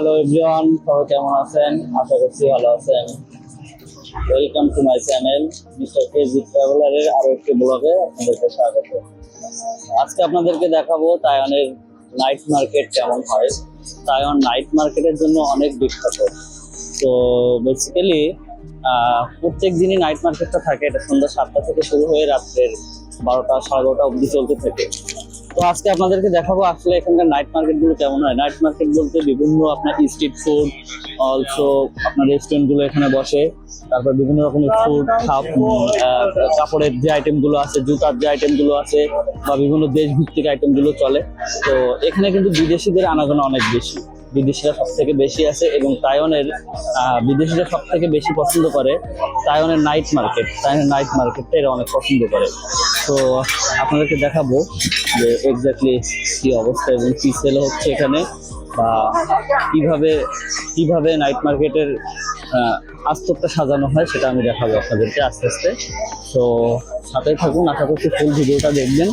Hello everyone সবাই কেমন আছেন? আশা করছি ভালো আছেন। Welcome to my channel mister KG ট্রাভেলারের আরও একটি ব্লগে আপনাদেরকে স্বাগত। আজকে আপনাদেরকে দেখাবো তাইওয়ানের নাইট মার্কেট কেমন হয়। তাইওয়ান নাইট মার্কেটের জন্য অনেক বিখ্যাত। তো বেসিক্যালি প্রত্যেক দিনই নাইট মার্কেটটা থাকে। এটা সন্ধ্যা সাতটা থেকে শুরু হয়ে রাত্রের বারোটা, সাড়ে বারোটা অবধি চলতে থাকে। তো আজকে আপনাদেরকে দেখাবো আসলে এখানকার নাইট মার্কেটগুলো কেমন হয়। নাইট মার্কেট বলতে বিভিন্ন আপনার স্ট্রিট ফুড অলসো আপনার রেস্টুরেন্টগুলো এখানে বসে। তারপর বিভিন্ন রকমের ফুড কাপড়ের যে আইটেমগুলো আছে, জুতার যে আইটেমগুলো আছে, বা বিভিন্ন দেশ ভিত্তিক আইটেমগুলো চলে। তো এখানে কিন্তু বিদেশিদের আনাগোনা অনেক বেশি। বিদেশিরা সব থেকে বেশি আছে এবং তাইওয়ানের বিদেশিরা সব থেকে বেশি পছন্দ করে তাইওয়ানের নাইট মার্কেট তাইওয়ানের নাইট মার্কেটটা এরা অনেক পছন্দ করে। তো আপনাদেরকে দেখাবো যে এক্স্যাক্টলি কি অবস্থা এবং কি সেল হচ্ছে এখানে বা কীভাবে কীভাবে নাইট মার্কেটের আস্তরটা সাজানো হয় সেটা আমি দেখাবো আপনাদেরকে আস্তে আস্তে। তো সাথেই থাকুন, আশা করছি ফুল ভিডিওটা দেখবেন,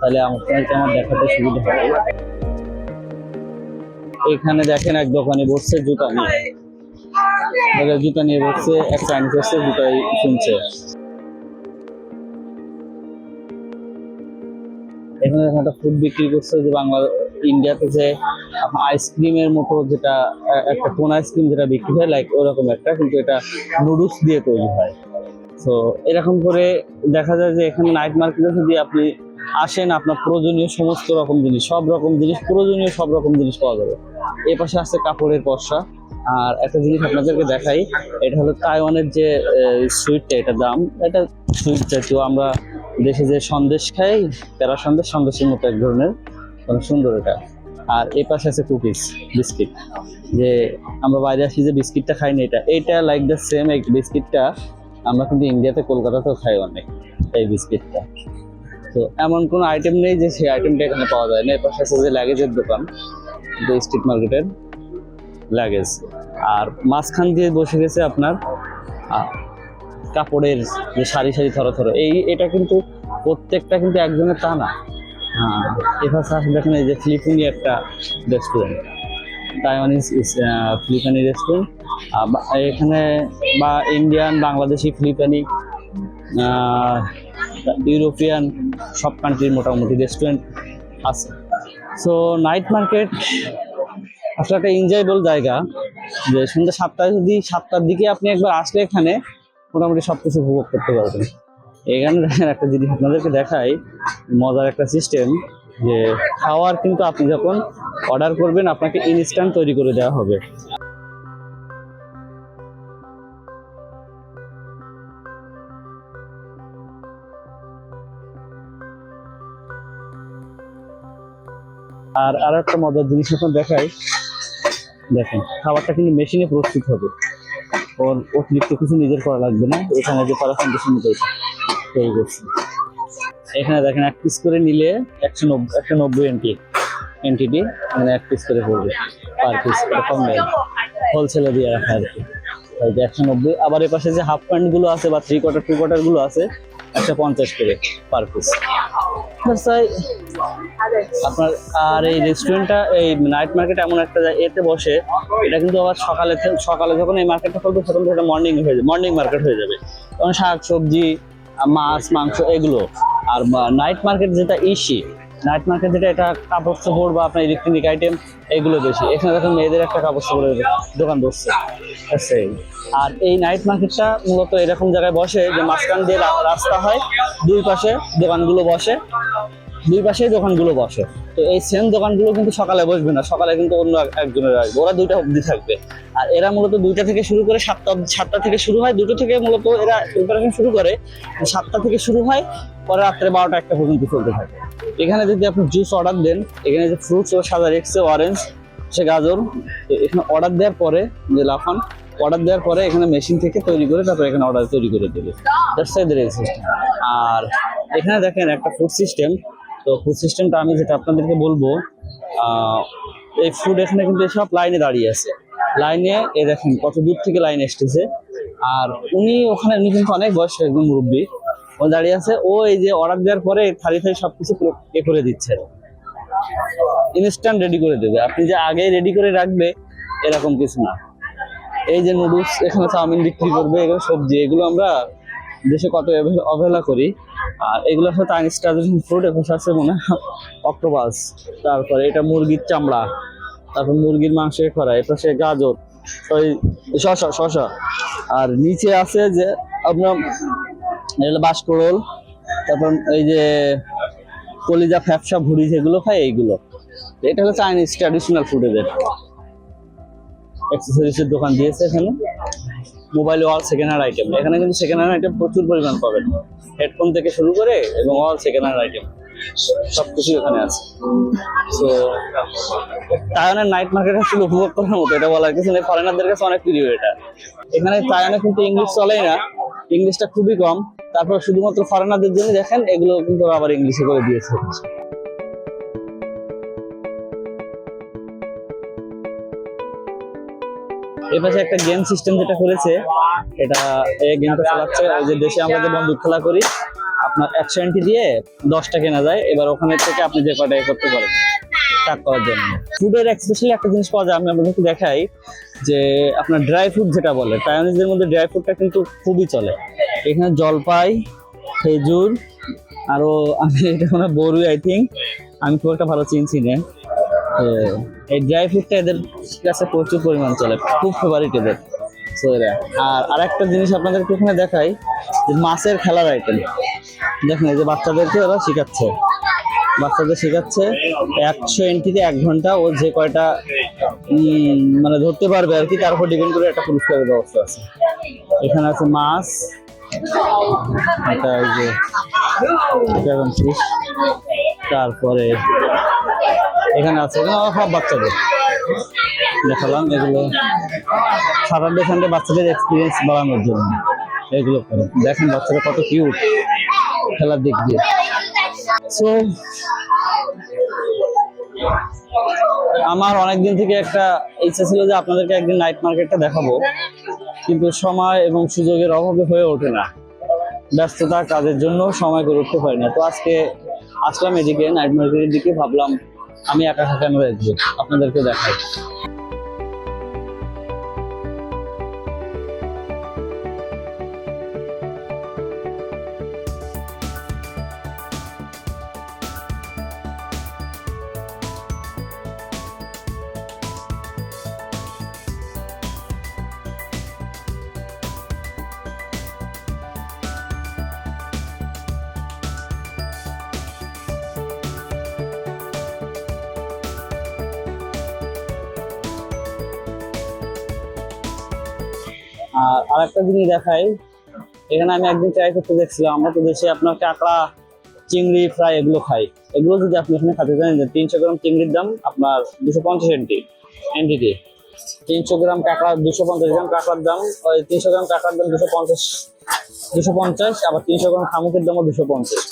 তাহলে আপনাদেরকে আমার দেখাতে সুবিধা হবে। এখানে দেখেন এক দোকানে বসছে জুতা নিয়ে। জুতা নিয়ে বসছে একটা চাইনিজ করছে, জুতাই শুনছে এখানে একটা ফুড বিক্রি করছে যে বাংলা, ইন্ডিয়াতে যে আইসক্রিমের মতো যেটা, একটা কোন আইসক্রিম যেটা বিক্রি হয় লাইক ওরকম একটা, কিন্তু এটা নুডলস দিয়ে তৈরি হয়। তো এরকম করে দেখা যায় যে এখানে নাইট মার্কেটে যদি আপনি আসেন, আপনার প্রয়োজনীয় সমস্ত রকম জিনিস, সব রকম জিনিস, প্রয়োজনীয় সব রকম জিনিস পাওয়া যাবে। এই পাশে আছে কাপড়ের পশা আর একটা জিনিস আপনাদেরকে দেখাই, এটা হলো তাইওয়ানের যে সুইটটা এটা দাম, এটা সুইট জাতীয়, আমরা দেশে যে সন্দেশ খাই প্যারা সন্দেশ, সন্দেশের মতো এক ধরনের সুন্দর এটা। আর এই পাশে আছে কুকিজ, বিস্কিট। যে আমরা বাইরে আসি যে বিস্কিটটা খাই না এটা, এইটা লাইক দ্য সেম এক বিস্কিটটা আমরা কিন্তু ইন্ডিয়াতে, কলকাতাতেও খাই অনেক এই বিস্কিটটা। তো এমন কোনো আইটেম নেই যে সেই আইটেমটা এখানে পাওয়া যায় না। এর পাশে আছে যে লাগেজের দোকান, যে স্ট্রিট মার্কেটের লাগেজ আর মাঝখান দিয়ে বসে গেছে আপনার কাপড়ের যে সারি সারি থর থর, এই এটা কিন্তু প্রত্যেকটা কিন্তু একজনের তা না। হ্যাঁ আসলে দেখেন এই যে ফিলিপিনি একটা রেস্টুরেন্ট তাইওয়ানিজ ফিলিপানি রেস্টুরেন্ট এখানে বা ইন্ডিয়ান বাংলাদেশি ফিলিপানি ইউরোপিয়ান সব কান্ট্রির মোটামুটি রেস্টুরেন্ট আছে। সো নাইট মার্কেট আসলে একটা এনজয়েবল জায়গা, যে সন্ধ্যা সাতটায় যদি সাতটার দিকে আপনি একবার আসলে এখানে মোটামুটি সব কিছু উপভোগ করতে পারবেন। এখানে দেখেন একটা জিনিস আপনাদেরকে দেখাই, মজার একটা সিস্টেম যে খাওয়ার কিন্তু আপনি যখন অর্ডার করবেন, আপনাকে ইনস্ট্যান্ট তৈরি করে দেওয়া হবে। আর আর একটা মজার জিনিস এখন দেখাই, দেখেন, খাবারটা কিন্তু মেশিনে প্রস্তুত হবে। ওর অতিরিক্ত কিছু নিজের করা লাগবে না। এখানে যে করা ফাউন্ডেশন তৈরি করছে। এখানে দেখেন এক পিস করে নিলে একশো নব্বই একশো নব্বই এনটি এনটিটি মানে এক পিস করে পড়বে পার পিস এরকম নেই হোলসেলে দিয়ে রাখা আর কি। একশো নব্বই, আবার এপাশে যে হাফ প্যান্টগুলো আছে বা থ্রি কোয়ার্টার টু কোয়ার্টারগুলো আছে, একশো পঞ্চাশ করে পার পিস আপনার আর এই রেস্টুরেন্টটা এই নাইট মার্কেট এমন একটা এতে বসে, এটা কিন্তু আবার সকালে সকালে যখন এই মার্কেটটা খুলবে, তখন সেটা মর্নিং হয়ে যাবে মর্নিং মার্কেট হয়ে যাবে। তখন শাক, সবজি মাছ, মাংস, এগুলো। আর নাইট মার্কেট যেটা ইসি নাইট মার্কেট যেটা, এটা কাপড় চোপড় বা আপনার ইলেকট্রনিক আইটেম এগুলো বেশি। এখানে দেখুন মেয়েদের একটা কাপড় চোপড়ের দোকান বসছে। আর এই নাইট মার্কেটটা মূলত এরকম জায়গায় বসে যে মাঝখান দিয়ে রাস্তা হয়, দুই পাশে দোকানগুলো বসে। দুই পাশেই দোকানগুলো বসে। তো এই সেম দোকানগুলো কিন্তু সকালে বসবে না, সকালে কিন্তু অন্য এক- একজনের আসবে। ওরা দুইটা অবধি থাকবে। আর এরা মূলত দুইটা থেকে শুরু করে সাতটা সাতটা থেকে শুরু হয়। দুটো থেকে মূলত এরা প্রিপারেশন শুরু করে, সাতটা থেকে শুরু হয়, পরে রাত্রে বারোটা একটা পর্যন্ত চলতে থাকে। এখানে যদি আপনি জুস অর্ডার দেন, এখানে যে ফ্রুটস ও সাদা রেখছে অরেঞ্জ সে গাজর এখানে অর্ডার দেওয়ার পরে যে লাফান অর্ডার দেওয়ার পরে এখানে মেশিন থেকে তৈরি করে তারপরে এখানে অর্ডার তৈরি করে দেবে। আর এখানে দেখেন একটা ফুড সিস্টেম তো ফুড সিস্টেমটা আমি যেটা আপনাদেরকে বলব এই ফুড এখানে কিন্তু সব লাইনে দাঁড়িয়ে আছে। লাইনে এ দেখেন কত দূর থেকে লাইন এসতেছে আর উনি ওখানে, উনি কিন্তু অনেক বয়স একদম মুরব্বী। ও দাঁড়িয়ে আছে, ও এই যে অর্ডার দেওয়ার পরে থালি থালি সবকিছু পুরো এ করে দিচ্ছে। ইনস্ট্যান্ট রেডি করে দেবে। আপনি যে আগে রেডি করে রাখবে, এরকম কিছু না। এই যে নুডলস এখানে চাউমিন বিক্রি করবে, এগুলো সবজি, এগুলো আমরা দেশে কত অবহে- অবহেলা করি। আর এগুলো হচ্ছে চাইনিজ ট্রাডিশন ফুড এখন আছে মনে অক্টোপাস। তারপরে এটা মুরগির চামড়া, তারপর মুরগির মাংসের খরা এটা সে গাজর শশা শশা আর নিচে আছে যে আপনার এগুলো বাসকরল, তারপর এই যে কলিজা, ফ্যাপসা ভুড়ি যেগুলো খায় এইগুলো। এটা হলো চাইনিজ ট্র্যাডিশনাল ফুড এদের। অ্যাক্সেসরিজের দোকান দিয়েছে এখানে। Mobile all second hand item এখানে কিন্তু সেকেন্ড হ্যান্ড আইটেম প্রচুর পরিমাণ পাবেন। হেডফোন থেকে শুরু করে এবং অল সেকেন্ড হ্যান্ড আইটেম সব কিছু এখানে আছে। সো তাইওয়ানের নাইট মার্কেট আসলে উপভোগ করার মতো, এটা বলার কিছু নেই। ফরেনারদের কাছে অনেক প্রিয় এটা। এখানে তাইওয়ানে কিন্তু ইংলিশ চলেই না। ইংলিশটা খুবই কম। তারপর শুধুমাত্র ফরেনারদের জন্য দেখেন, এগুলো কিন্তু আবার ইংলিশে করে দিয়েছে। এই পাশে একটা গেম সিস্টেম যেটা করেছে, এটা এই গেমটা চালাচ্ছে। যে দেশে আমরা যে বন্দুক খেলা করি, আপনার একশো এন্টি দিয়ে দশটা কেনা যায়। এবার ওখানে থেকে আপনি যে কয়টা এ করতে পারেন টাক করার জন্য। ফুডের স্পেশালি একটা জিনিস পাওয়া যায়, আমি আপনাদেরকে দেখাই, যে আপনার ড্রাই ফ্রুট যেটা বলে চাইনিজদের মধ্যে ড্রাই ফ্রুটটা কিন্তু খুবই চলে। এখানে জলপাই, খেজুর, আরও আমি এটা বড়ুই আই থিঙ্ক আমি খুব একটা ভালো চিনছি না। এই ড্রাই ফ্রুটটা এদের কাছে প্রচুর পরিমাণ চলে। খুব ফেভারিট এদের এরা। আর আরেকটা জিনিস আপনাদেরকে এখানে দেখাই, যে মাছের খেলার আইটেম দেখেন, এই যে বাচ্চাদেরকে ওরা শেখাচ্ছে। বাচ্চাদের শেখাচ্ছে, একশো এন্ট্রিতে এক ঘণ্টা ও যে কয়টা মানে ধরতে পারবে আর কি, তার উপর ডিপেন্ড করে একটা পুরস্কারের ব্যবস্থা আছে। এখানে আছে মাছ, এটা ওই যে তারপরে এখানে আছে সব বাচ্চাদের। দেখালাম, এগুলো স্যাটারডে সানডে বাচ্চাদের এক্সপিরিয়েন্স বাড়ানোর জন্য। এগুলো করে। দেখেন বাচ্চারা কত কিউট খেলার দিক দিয়ে। সো আমার অনেকদিন থেকে একটা ইচ্ছা ছিল যে আপনাদেরকে একদিন নাইট মার্কেটটা দেখাবো। কিন্তু সময় এবং সুযোগের অভাবে হয়ে ওঠে না। ব্যস্ততা কাজের জন্য সময় করে উঠতে পারি না। তো আজকে আসলাম এদিকে নাইট মার্কেটের দিকে, ভাবলাম আমি একা একা কেন আপনাদেরকে দেখাই। আর আরেকটা জিনিস দেখাই। এখানে আমি একদিন ট্রাই করতে দেখছিলাম, আমরা তো দেশে আপনার কাঁকড়া, চিংড়ি, ফ্রাই এগুলো খাই। এগুলো যদি আপনি এখানে খেতে চান যে তিনশো গ্রাম চিংড়ির দাম আপনার দুশো পঞ্চাশ এন্টি এন্টিটি তিনশো গ্রাম কাঁকড়া দুশো পঞ্চাশ, গ্রাম কাঁকড়ার দাম, ওই তিনশো গ্রাম কাঁকড়ার দাম দুশো পঞ্চাশ দুশো পঞ্চাশ, আবার তিনশো গ্রাম শামুকের দামও দুশো পঞ্চাশ।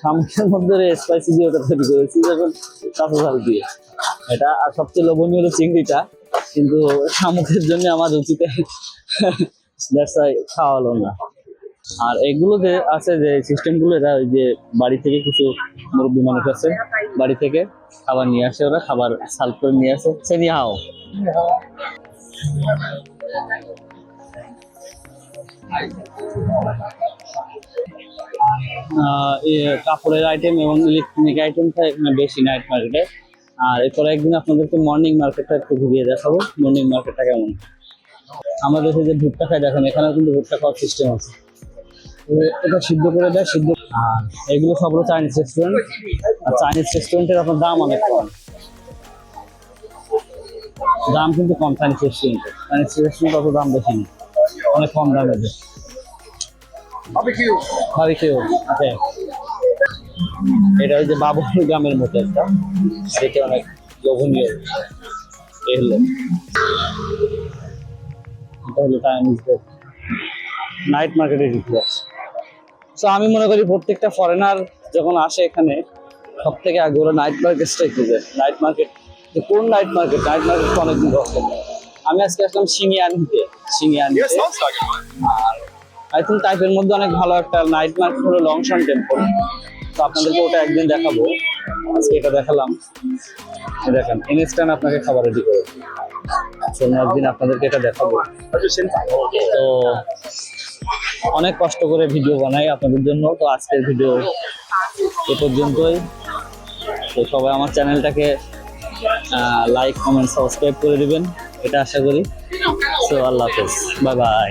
শামুকের মধ্যে স্পাইসি দিয়ে ওটা তৈরি করেছি যখন কাঁচা ঝাল দিয়ে। এটা আর সবচেয়ে লোভনীয় হলো চিংড়িটা, কিন্তু শামুকের জন্য আমার রুচিতে দ্যাটস ওয়াই খাওয়া না। আর এগুলো যে আছে যে সিস্টেমগুলো এরা ওই যে বাড়ি থেকে কিছু মুরব্বী মানুষ আছে, বাড়ি থেকে খাবার নিয়ে আসে ওরা, খাবার সার্ভ করে নিয়ে আসে। সে নিয়ে হাও কাপড়ের আইটেম এবং ইলেকট্রনিক আইটেমটা এখানে বেশি নাইট মার্কেটে আর এরপরে একদিন আপনাদেরকে মর্নিং মার্কেটটা একটু ঘুরিয়ে দেখাবো। মর্নিং মার্কেটটা কেমন? আমাদের দেশে যে ভুট্টা খায় দেখেন এখানেও কিন্তু ভুট্টা খাওয়ার সিস্টেম আছে। এটা সিদ্ধ করে দেয় সিদ্ধ আর এগুলো সব হলো চাইনিজ রেস্টুরেন্ট আর চাইনিজ রেস্টুরেন্টের আপনার দাম অনেক কম। দাম কিন্তু কম চাইনিজ রেস্টুরেন্টের চাইনিজ রেস্টুরেন্ট অত দাম বেশি না। অনেক কম দামে দেয় এটা ওই যে বাবুল গ্রামের মতো একটা। দেখে অনেক লোভনীয়। এই হলো। এটা হলো চাইনিজ নাইট মার্কেটের ইতিহাস তো আমি মনে করি প্রত্যেকটা ফরেনার যখন আসে এখানে সব থেকে আগে ওরা নাইট মার্কেটটাই খুঁজে। নাইট মার্কেট কোন নাইট মার্কেট নাইট মার্কেট তো অনেকদিন দরকার আমি আজকে আসলাম Yeah, sounds আর আই থিঙ্ক টাইপের মধ্যে অনেক ভালো একটা নাইট মার্কেট হলো লংশন টেম্পল তো আপনাদেরকে ওটা একদিন দেখাবো। আজকে এটা দেখালাম। দেখেন ইনস্ট্যান্ট আপনাকে খাবার রেডি করে একদিন আপনাদেরকে এটা দেখাবো। তো অনেক কষ্ট করে ভিডিও বানাই আপনাদের জন্য। তো আজকের ভিডিও এ পর্যন্তই। তো সবাই আমার চ্যানেলটাকে লাইক কমেন্ট সাবস্ক্রাইব করে দিবেন। এটা আশা করি। সো আল্লাহ হাফেজ। Bye bye